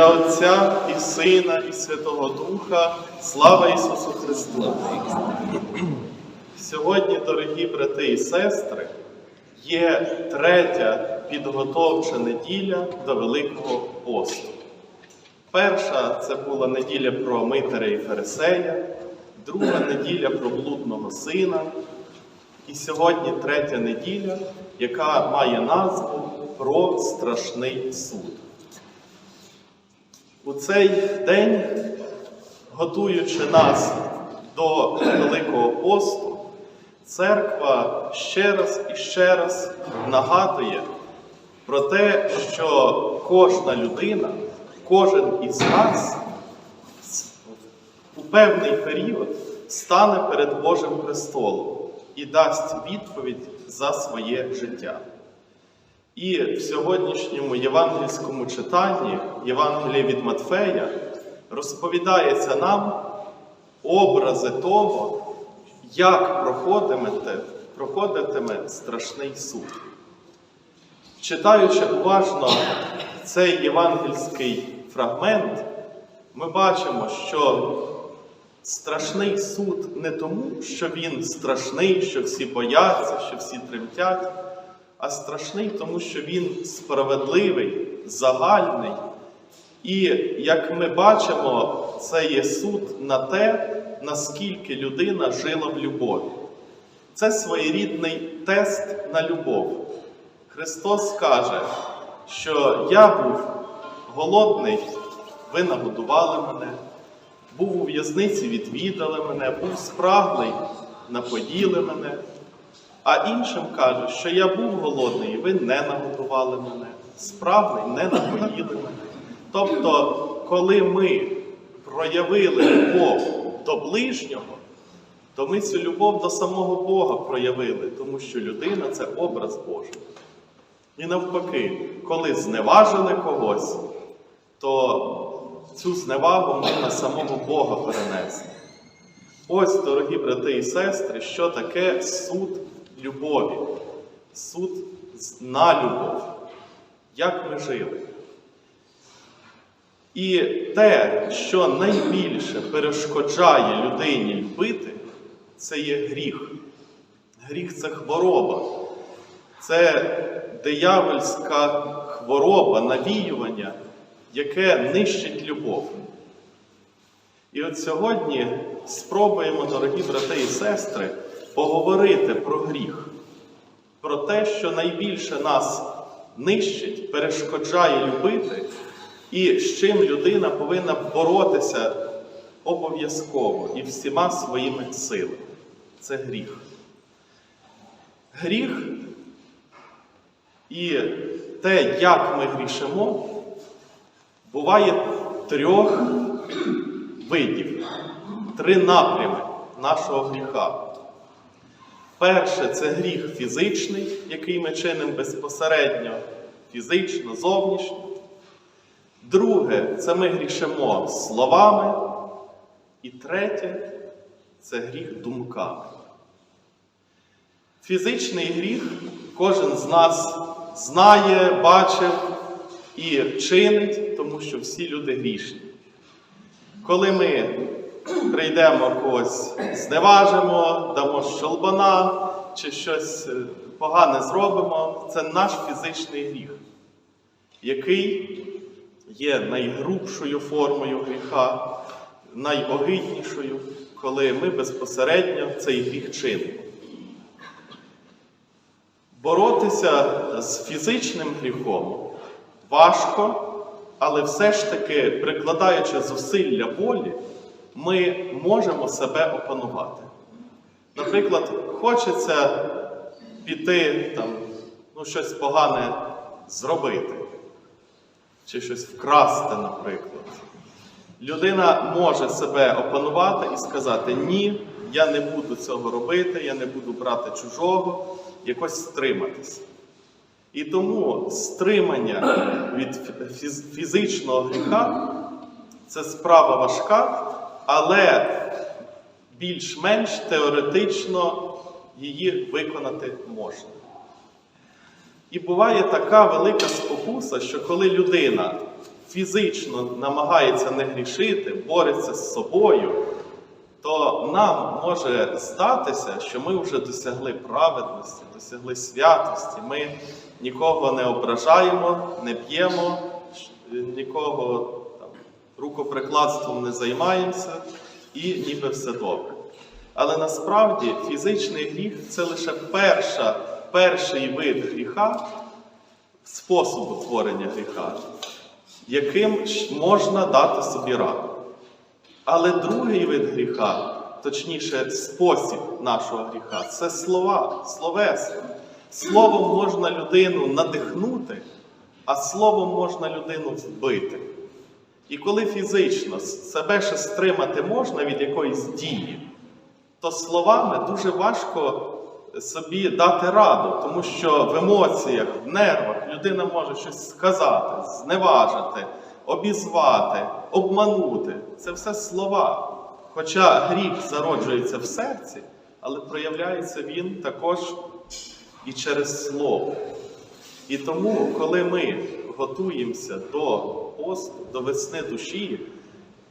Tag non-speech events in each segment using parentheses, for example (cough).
ім'я Отця і Сина, і Святого Духа. Слава Ісусу Христу! Сьогодні, дорогі брати і сестри, є третя підготовча неділя до Великого посту. Перша це була неділя про Митаря і Фарисея, друга неділя про блудного сина. І сьогодні третя неділя, яка має назву про страшний суд. У цей день, готуючи нас до Великого посту, церква ще раз і ще раз нагадує про те, що кожна людина, кожен із нас у певний період стане перед Божим престолом і дасть відповідь за своє життя. І в сьогоднішньому євангельському читанні, Євангелія від Матфея, розповідається нам образи того, як проходитиме, проходитиме страшний суд. Читаючи уважно цей євангельський фрагмент, ми бачимо, що страшний суд не тому, що він страшний, що всі бояться, що всі тремтять, а страшний тому, що він справедливий, загальний. І як ми бачимо, це є суд на те, наскільки людина жила в любові. Це своєрідний тест на любов. Христос каже, що я був голодний, ви нагодували мене, був у в'язниці, відвідали мене, був спраглий, напоїли мене. А іншим каже, що я був голодний, і ви не нагодували мене, спраглий, не напоїли мене. Тобто, коли ми проявили любов до ближнього, то ми цю любов до самого Бога проявили, тому що людина це образ Божий. І навпаки, коли зневажили когось, то цю зневагу ми на самого Бога перенесли. Ось, дорогі брати і сестри, що таке суд любові, суд на любов, як ми жили. І те, що найбільше перешкоджає людині любити, це є гріх. Гріх це хвороба, це диявольська хвороба, навіювання, яке нищить любов. І от сьогодні спробуємо, дорогі брати і сестри, поговорити про гріх, про те, що найбільше нас нищить, перешкоджає любити, і з чим людина повинна боротися обов'язково і всіма своїми силами. Це гріх. Гріх і те, як ми грішимо, буває трьох видів, три напрями нашого гріха. Перше це гріх фізичний, який ми чинимо безпосередньо, фізично, зовнішньо. Друге це ми грішимо словами. І третє це гріх думками. Фізичний гріх кожен з нас знає, бачив і чинить, тому що всі люди грішні. Коли ми прийдемо когось, зневажимо, дамо щолбана чи щось погане зробимо, це наш фізичний гріх, який є найгрубшою формою гріха, найогиднішою, коли ми безпосередньо цей гріх чинимо. Боротися з фізичним гріхом важко, але все ж таки, прикладаючи зусилля волі, ми можемо себе опанувати. Наприклад, хочеться піти, там, ну, щось погане зробити, чи щось вкрасти, наприклад. Людина може себе опанувати і сказати, ні, я не буду цього робити, я не буду брати чужого, якось стриматися. І тому стримання від фізичного гріха це справа важка, але більш-менш теоретично її виконати можна. І буває така велика спокуса, що коли людина фізично намагається не грішити, бореться з собою, то нам може здатися, що ми вже досягли праведності, досягли святості. Ми нікого не ображаємо, не б'ємо, нікого рукоприкладством не займаємося і ніби все добре. Але насправді фізичний гріх це лише перша, перший вид гріха, способу творення гріха, яким можна дати собі раду. Але другий вид гріха, точніше, спосіб нашого гріха це слова, словесно. Словом можна людину надихнути, а словом можна людину вбити. І коли фізично себе ще стримати можна від якоїсь дії, то словами дуже важко собі дати раду, тому що в емоціях, в нервах людина може щось сказати, зневажити, обізвати, обманути. Це все слова. Хоча гріх зароджується в серці, але проявляється він також і через слово. І тому, коли ми готуємося до посту, до весни душі,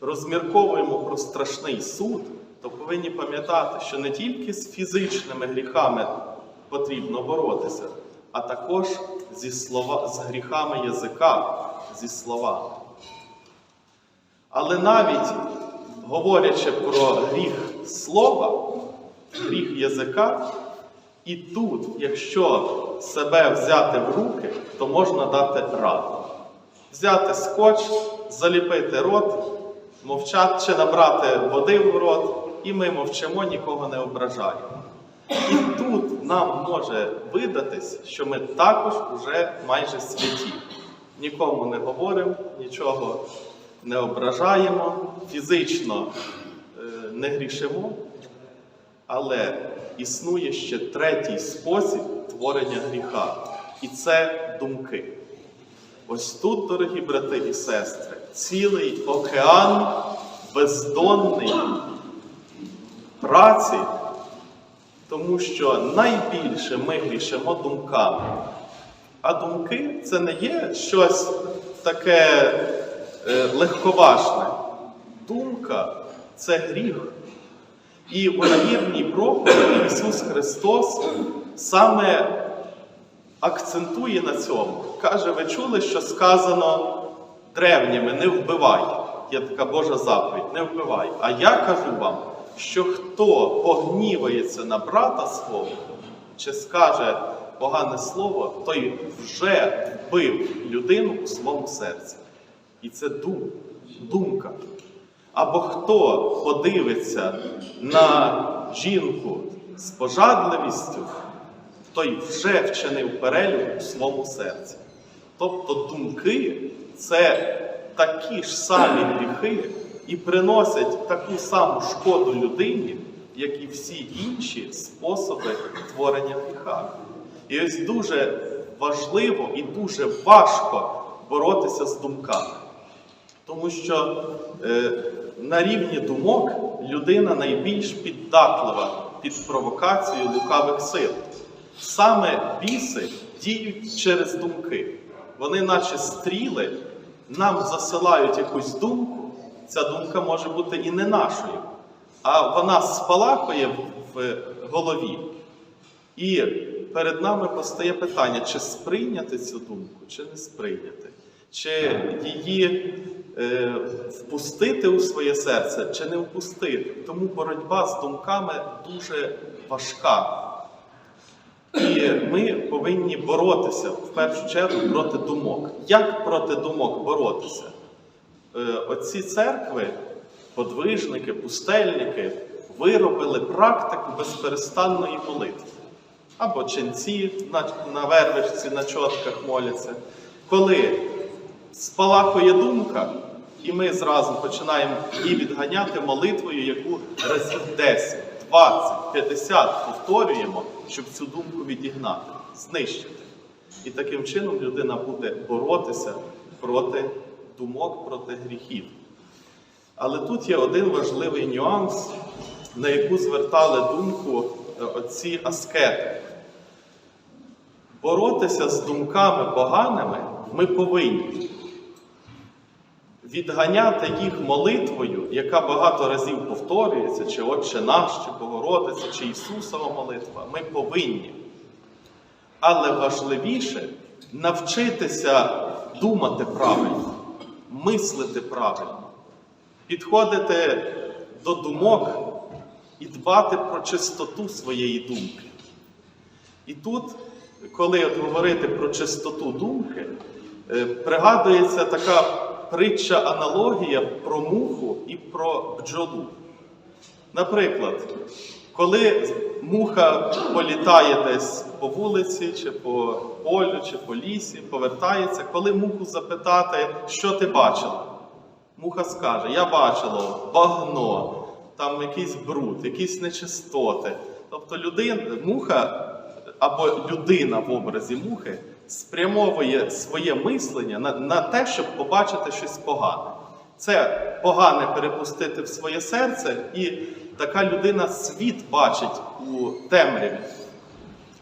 розмірковуємо про страшний суд, то повинні пам'ятати, що не тільки з фізичними гріхами потрібно боротися, а також зі слова, з гріхами язика, зі словами. Але навіть говорячи про гріх слова, гріх язика, і тут, якщо себе взяти в руки, то можна дати раду. Взяти скотч, заліпити рот, мовчати чи набрати води в рот, і ми мовчимо, нікого не ображаємо. І тут нам може видатись, що ми також вже майже святі. Нікому не говоримо, нічого не ображаємо, фізично е, не грішимо, але існує ще третій спосіб творення гріха, і це думки. Ось тут, дорогі брати і сестри, цілий океан бездонний праці, тому що найбільше ми грішимо думками. А думки це не є щось таке е, легковажне. Думка це гріх. І у нагірній проповіді Ісус Христос саме акцентує на цьому. Каже, ви чули, що сказано древніми, не вбивай. Є така Божа заповідь, не вбивай. А я кажу вам, що хто погнівається на брата свого, чи скаже погане слово, той вже вбив людину у своєму серці. І це дум, думка. Або хто подивиться на жінку з пожадливістю, той вже вчинив перелюб у своєму серці. Тобто думки це такі ж самі гріхи і приносять таку саму шкоду людині, як і всі інші способи творення гріха. І ось дуже важливо і дуже важко боротися з думками. Тому що е, на рівні думок людина найбільш піддатлива під провокацію лукавих сил. Саме біси діють через думки. Вони, наче стріли, нам засилають якусь думку. Ця думка може бути і не нашою, а вона спалахує в голові. І перед нами постає питання, чи сприйняти цю думку, чи не сприйняти, чи її впустити у своє серце, чи не впустити. Тому боротьба з думками дуже важка. І ми повинні боротися в першу чергу проти думок. Як проти думок боротися? Е, Оці церкви, подвижники, пустельники виробили практику безперестанної молитви. Або ченці на, вервичці, на чотках моляться. Коли спалахує думка, і ми зразу починаємо її відганяти молитвою, яку разів 10, 20, 50 повторюємо, щоб цю думку відігнати, знищити. І таким чином людина буде боротися проти думок, проти гріхів. Але тут є один важливий нюанс, на яку звертали думку е, отці аскети. Боротися з думками поганими ми повинні. Відганяти їх молитвою, яка багато разів повторюється, чи Отче наш, чи Богородиця, чи Ісусова молитва, ми повинні. Але важливіше навчитися думати правильно, мислити правильно, підходити до думок і дбати про чистоту своєї думки. І тут, коли от говорити про чистоту думки, е, пригадується така притча аналогія про муху і про бджолу. Наприклад, коли муха політає десь по вулиці, чи по полю, чи по лісі, повертається, коли муху запитати, що ти бачила, муха скаже: Я бачила багно, там якийсь бруд, якісь нечистоти. Тобто людина, муха або людина в образі мухи спрямовує своє мислення на, на те, щоб побачити щось погане. Це погане перепустити в своє серце, і така людина світ бачить у темряві.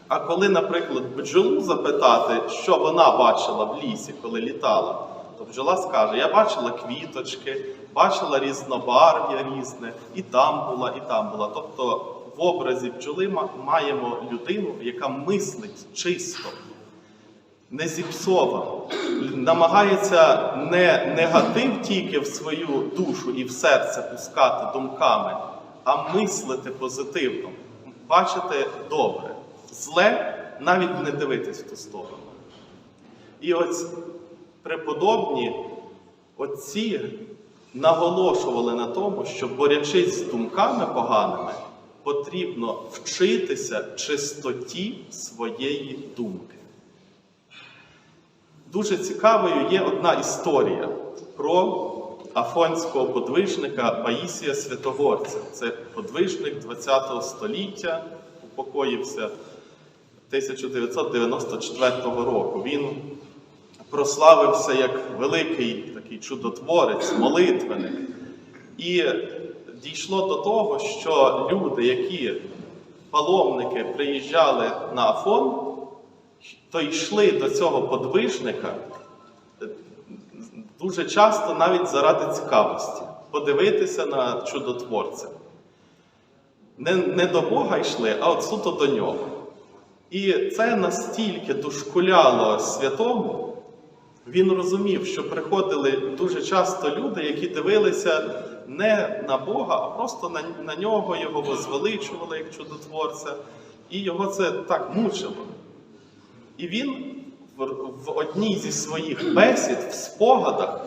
А коли, наприклад, бджолу запитати, що вона бачила в лісі, коли літала, то бджола скаже: Я бачила квіточки, бачила різнобарв'я різне, і там була, і там була. Тобто в образі бджоли ма- маємо людину, яка мислить чисто, не зіпсовано, намагається не негатив тільки в свою душу і в серце пускати думками, а мислити позитивно, бачити добре, зле навіть не дивитись в ту сторону. І ось преподобні отці наголошували на тому, що борячись з думками поганими, потрібно вчитися чистоті своєї думки. Дуже цікавою є одна історія про афонського подвижника Паїсія Святогорця. Це подвижник ХХ століття, упокоївся 1994 року. Він прославився як великий такий чудотворець, молитвеник. І дійшло до того, що люди, які паломники приїжджали на Афон, то йшли до цього подвижника е, дуже часто навіть заради цікавості, подивитися на чудотворця. Не, не до Бога йшли, а от суто до нього. І це настільки дошкуляло святому, він розумів, що приходили дуже часто люди, які дивилися не на Бога, а просто на, на нього, його возвеличували як чудотворця, і його це так мучило. І він в, одній зі своїх бесід, в спогадах,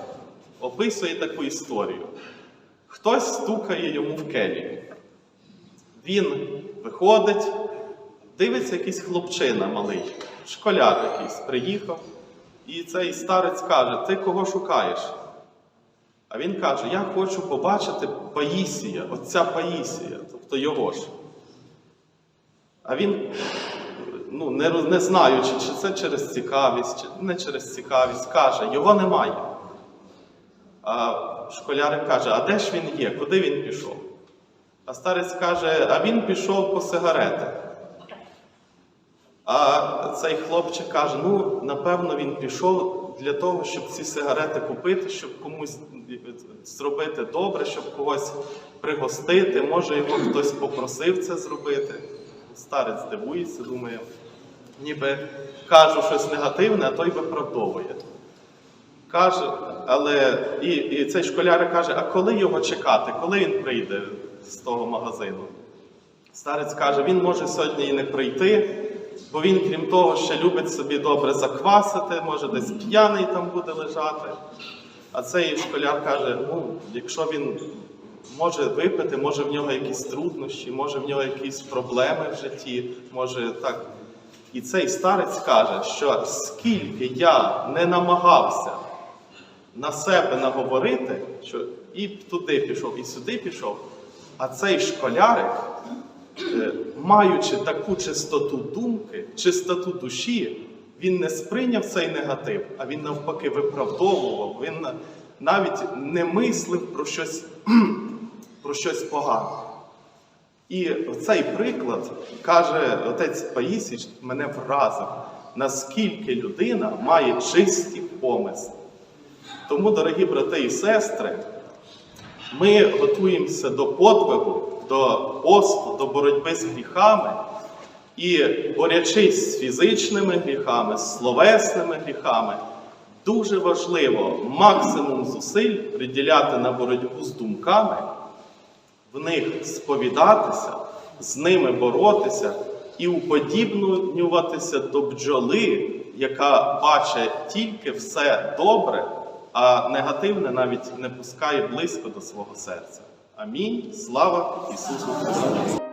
описує таку історію. Хтось стукає йому в келію. Він виходить, дивиться якийсь хлопчина малий, школяр якийсь приїхав, і цей старець каже: Ти кого шукаєш? А він каже: Я хочу побачити Паїсія, отця Паїсія, тобто його ж. А він, ну, не, не знаючи, чи це через цікавість, чи не через цікавість, каже, його немає. А школярик каже, а де ж він є? Куди він пішов? А старець каже, а він пішов по сигарети. А цей хлопчик каже: ну, напевно, він пішов для того, щоб ці сигарети купити, щоб комусь зробити добре, щоб когось пригостити. Може, його хтось попросив це зробити. Старець дивується, думає, ніби кажу щось негативне, а той виправдовує. Каже, але і, і цей школяр каже, а коли його чекати, коли він прийде з того магазину? Старець каже, він може сьогодні і не прийти, бо він, крім того, ще любить собі добре заквасити, може десь п'яний там буде лежати. А цей школяр каже: ну, якщо він може випити, може в нього якісь труднощі, може в нього якісь проблеми в житті, може так. І цей старець каже, що скільки я не намагався на себе наговорити, що і туди пішов, і сюди пішов, а цей школярик, е, маючи таку чистоту думки, чистоту душі, він не сприйняв цей негатив, а він навпаки виправдовував, він навіть не мислив про щось, (clears throat) про щось погане. І цей приклад каже отець Паїсіч, мене вразив, наскільки людина має чисті помисли. Тому, дорогі брати і сестри, ми готуємося до подвигу, до посту, до боротьби з гріхами. І борячись з фізичними гріхами, з словесними гріхами, дуже важливо максимум зусиль приділяти на боротьбу з думками, в них сповідатися, з ними боротися і уподібнюватися до бджоли, яка бачить тільки все добре, а негативне навіть не пускає близько до свого серця. Амінь. Слава Ісусу Христу!